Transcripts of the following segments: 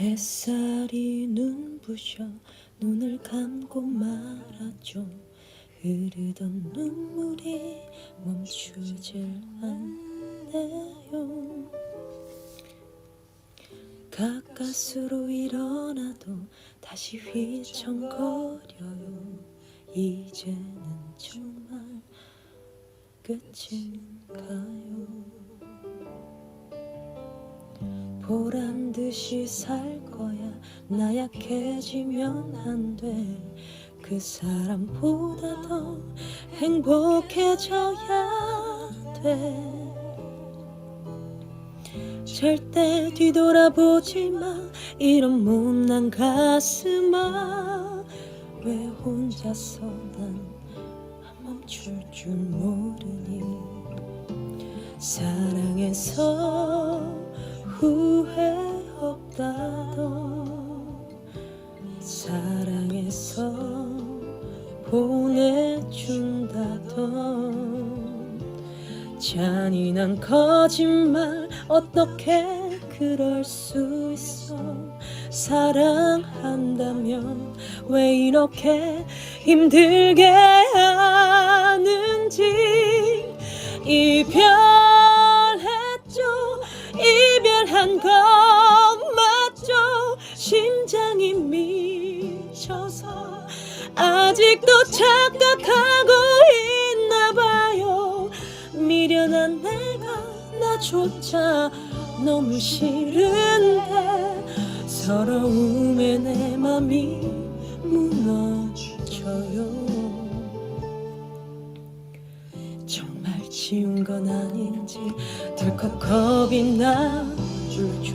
햇살이 눈부셔 눈을 감고 말았죠. 흐르던 눈물이 멈추질 않네요. 가까스로 일어나도 다시 휘청거려요. 이제는 정말 끝인가요 보란 듯이 살 거야. 나 약해지면 안 돼. 그 사람보다 더 행복해져야 돼. 절대 뒤돌아보지 마. 이런 못난 가슴아. 왜 혼자서 난 멈출 줄 모르니. 사랑해서 후회 없다던 사랑해서 보내준다던 잔인한 거짓말 어떻게 그럴 수 있어? 사랑한다면 왜 이렇게 힘들게 건 맞죠? 심장이 미쳐서 아직도 착각하고 있나 봐요. 미련한 내가 나조차 너무 싫은데 서러움에 내 맘이 무너져요. 정말 지운 건 아닌지 덜컥 겁이 나 죠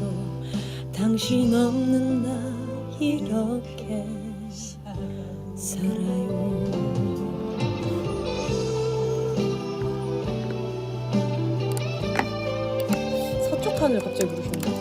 당신 없는 나 이렇게 살아요 서쪽 하늘 갑자기 부르시는데